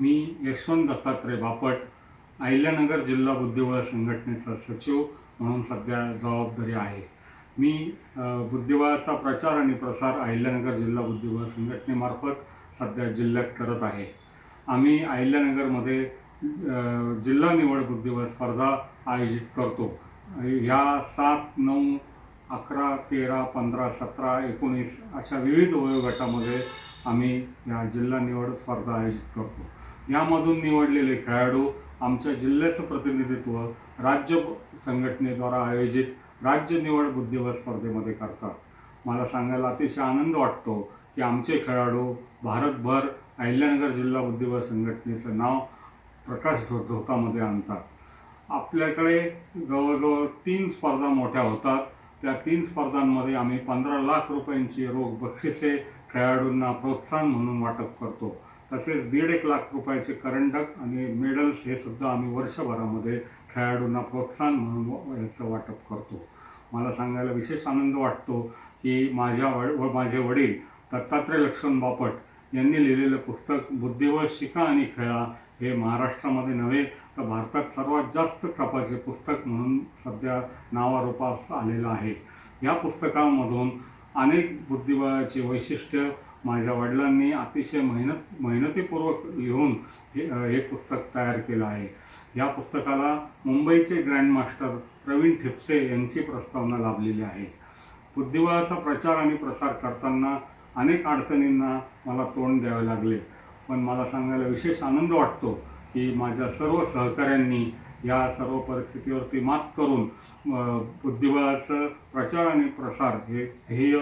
मी यशवंत दत्तात्रय बापट अहिल्यानगर जिल्हा बुद्धिबळ संघटनेचा सचिव म्हणून सध्या जबाबदारी आहे. मी बुद्धिबळाचा प्रचार आणि प्रसार अहिल्यानगर जिल्हा बुद्धिबळ संघटनेमार्फत सध्या जिल्ह्यात करत आहे. आम्ही अहिल्यानगरमध्ये जिल्हा निवड बुद्धिबळ स्पर्धा आयोजित करतो. ह्या सात नऊ अकरा तेरा पंधरा सतरा एकोणीस अशा विविध वयोगटामध्ये आम्ही या जिल्हा निवड स्पर्धा आयोजित करतो. यामधून निवडलेले खेळाडू आमच्या जिल्ह्याचं प्रतिनिधित्व राज्य संघटनेद्वारा आयोजित राज्य निवड बुद्धिबळ स्पर्धेमध्ये करतात. मला सांगायला अतिशय आनंद वाटतो की आमचे खेळाडू भारतभर अहिल्यानगर जिल्हा बुद्धिबळ संघटनेचं नाव प्रकाश धो धोतामध्ये आणतात. आपल्याकडे जवळजवळ तीन स्पर्धा मोठ्या होतात. त्या तीन स्पर्धांमध्ये आम्ही पंधरा लाख रुपयांची रोख बक्षिसे खेळाडूंना प्रोत्साहन म्हणून वाटप करतो. तसेच दीड एक लाख रुपयाचे करंडक आणि मेडल्स हे सुद्धा आम्ही वर्षभरामध्ये खेळाडूंना प्रोत्साहन म्हणून व- याचं वाटप करतो. मला सांगायला विशेष आनंद वाटतो की माझ्या व माझे वडील दत्तात्रय लक्ष्मण बापट यांनी लिहिलेलं पुस्तक बुद्धिबळ शिका आणि खेळा हे महाराष्ट्रामध्ये नव्हे तर भारतात सर्वात जास्त खपाचे पुस्तक म्हणून सध्या नावारूपास आलेलं आहे. या पुस्तकामधून अनेक बुद्धिबळाची वैशिष्ट्य माझ्या वडिलांनी अतिशय मेहनत मेहनतीपूर्वक लिहून हे हे पुस्तक तयार केलं आहे. या पुस्तकाला मुंबईचे ग्रँडमास्टर प्रवीण ठिपसे यांची प्रस्तावना लाभलेली आहे. बुद्धिबळाचा प्रचार आणि प्रसार करताना अनेक अडचणींना मला तोंड द्यावे लागले. पण मला सांगायला विशेष आनंद वाटतो की माझ्या सर्व सहकाऱ्यांनी या सर्व परिस्थितीवरती मात करून बुद्धिबळाचं प्रचार आणि प्रसार हे ध्येय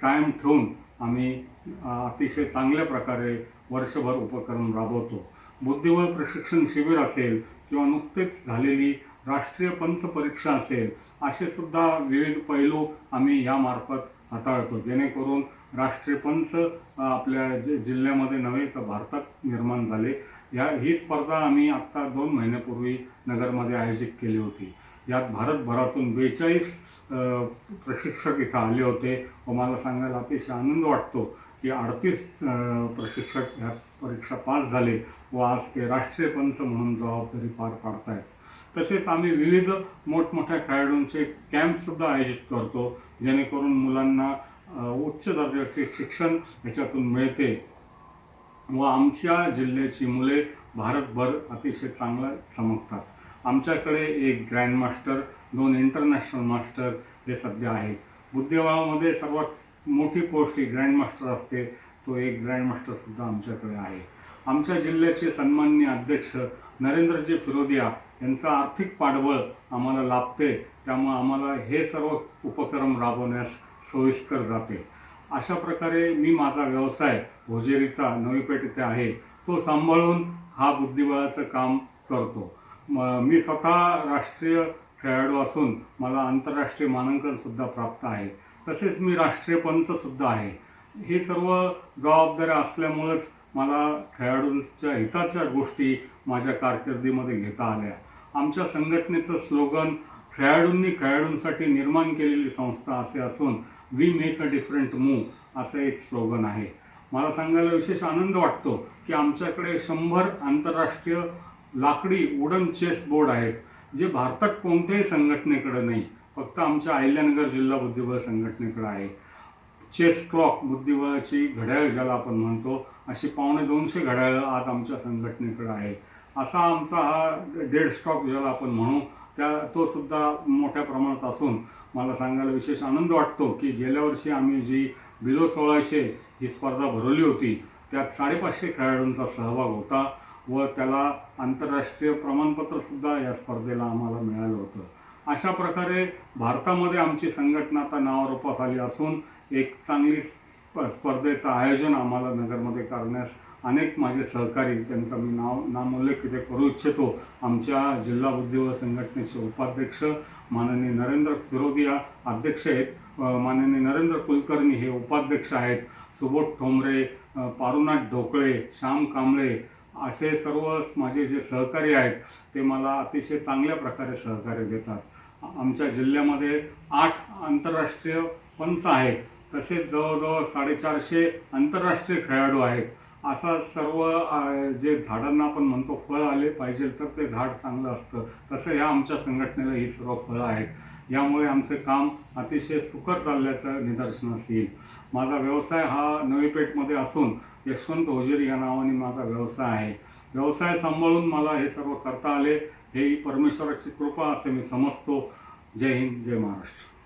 कायम ठेवून आम्ही अतिशय चांगल्या प्रकारे वर्षभर उपक्रम राबवतो. बुद्धिबळ प्रशिक्षण शिबिर असेल किंवा नुकतेच झालेली राष्ट्रीय पंच परीक्षा असेल असे सुद्धा विविध पैलू आम्ही यामार्फत हाताळतो. जेणेकरून राष्ट्रीय पंच आपल्या जि जिल्ह्यामध्ये नव्हे तर भारतात निर्माण झाले. या ही स्पर्धा आम्ही आत्ता दोन महिन्यापूर्वी नगरमध्ये आयोजित केली होती. यात भारतभरातून बेचाळीस प्रशिक्षक इथं आले होते. व मला सांगायला अतिशय आनंद वाटतो की अडतीस प्रशिक्षक ह्या परीक्षा पास झाले व आज ते राष्ट्रीय पंच म्हणून जबाबदारी पार पाडतायत. तसेच आम्ही विविध मोठमोठ्या खेळाडूंचे कॅम्पसुद्धा आयोजित करतो जेणेकरून मुलांना उच्च दर्जाचे शिक्षण ह्याच्यातून मिळते. व आमच्या जिल्ह्याची मुले भारतभर अतिशय चांगलं चमकतात. आमच्याकडे एक ग्रँडमास्टर दोन इंटरनॅशनल मास्टर हे सध्या आहेत. बुद्धिबळामध्ये सर्वात मोठी पोस्ट ही ग्रँडमास्टर असते. तो एक ग्रँडमास्टरसुद्धा आमच्याकडे आहे. आमच्या जिल्ह्याचे सन्माननीय अध्यक्ष नरेंद्रजी फिरोदिया यांचा आर्थिक पाठबळ आम्हाला लाभते. त्यामुळे आम्हाला हे सर्व उपक्रम राबवण्यास सोयीस्कर जाते. अशा प्रकारे मी माझा व्यवसाय भोजेरीचा नवीपेठ इथे आहे. तो सांभाळून हा बुद्धिबळाचं काम करतो. मी स्वतः राष्ट्रीय खेळाडू असून मला आंतरराष्ट्रीय मानांकनसुद्धा प्राप्त आहे. तसेच मी राष्ट्रीय पंचसुद्धा आहे. हे सर्व जबाबदाऱ्या असल्यामुळंच मला खेळाडूंच्या हिताच्या गोष्टी माझ्या कारकिर्दीमध्ये घेता आल्या. आमच्या संघटनेचं स्लोगन खेळाडूंनी खेळाडूंसाठी निर्माण केलेली संस्था असे असून we make a different move असं एक स्लोगन आहे. मला सांगायला विशेष आनंद वाटतो की आमच्याकडे शंभर आंतरराष्ट्रीय लाकडी वुडन चेस बोर्ड आहेत जे भारतात कोणत्याही संघटनेकडे नाही फक्त आमच्या अहिल्यानगर जिल्हा बुद्धिबळ संघटनेकडे आहे. चेस क्लॉक बुद्धिबळाची घड्याळ ज्याला आपण म्हणतो अशी पावणे दोनशे घड्याळं आज आमच्या संघटनेकडे आहे असा आमचा हा डेड स्टॉक ज्याला आपण म्हणू त्या तो सुद्धा मोठ्या प्रमाणात असून मला सांगायला विशेष आनंद वाटतो की गेल्या वर्षी आम्ही जी बिलो सोळाशे ही स्पर्धा भरवली होती त्यात साडेपाचशे खेळाडूंचा सहभाग होता. व त्याला आंतरराष्ट्रीय प्रमाणपत्रसुद्धा या स्पर्धेला आम्हाला मिळालं होतं. अशा प्रकारे भारतामध्ये आमची संघटना आता नावारूपास आली असून एक चांगली स्प स्पर्धेचं आयोजन आम्हाला नगरमध्ये करण्यास अनेक माझे सहकारी त्यांचा मी नाव नामोल्लेख इथे करू इच्छितो. आमच्या जिल्हा बुद्धिबळ संघटनेचे उपाध्यक्ष माननीय नरेंद्र फिरोदिया अध्यक्ष आहेत. माननीय नरेंद्र कुलकर्णी हे उपाध्यक्ष आहेत. सुबोध ठोंबरे पारुनाथ ढोकळे श्याम कांबळे असे सर्व माझे जे सहकारी आहेत ते मला अतिशय चांगल्या प्रकारे सहकार्य देतात. आमच्या जिल्ह्यामध्ये आठ आंतरराष्ट्रीय पंच आहेत. तसेच जवळजवळ साडेचारशे आंतरराष्ट्रीय खेळाडू आहेत. असा सर्व जे झाडांना आपण म्हणतो फळ आले पाहिजे तर ते झाड चांगलं असतं. तसं ह्या आमच्या संघटनेला ही सर्व फळं आहेत. यामुळे आमचे काम अतिशय सुकर चालल्याचं निदर्शनास येईल. माझा व्यवसाय हा नवी पेठमध्ये असून यशवंत होजेरी या नावाने माझा व्यवसाय आहे. व्यवसाय सांभाळून मला हे सर्व करता आले. हे परमेश्वराची कृपा असे मी समजतो. जय हिंद जय महाराष्ट्र.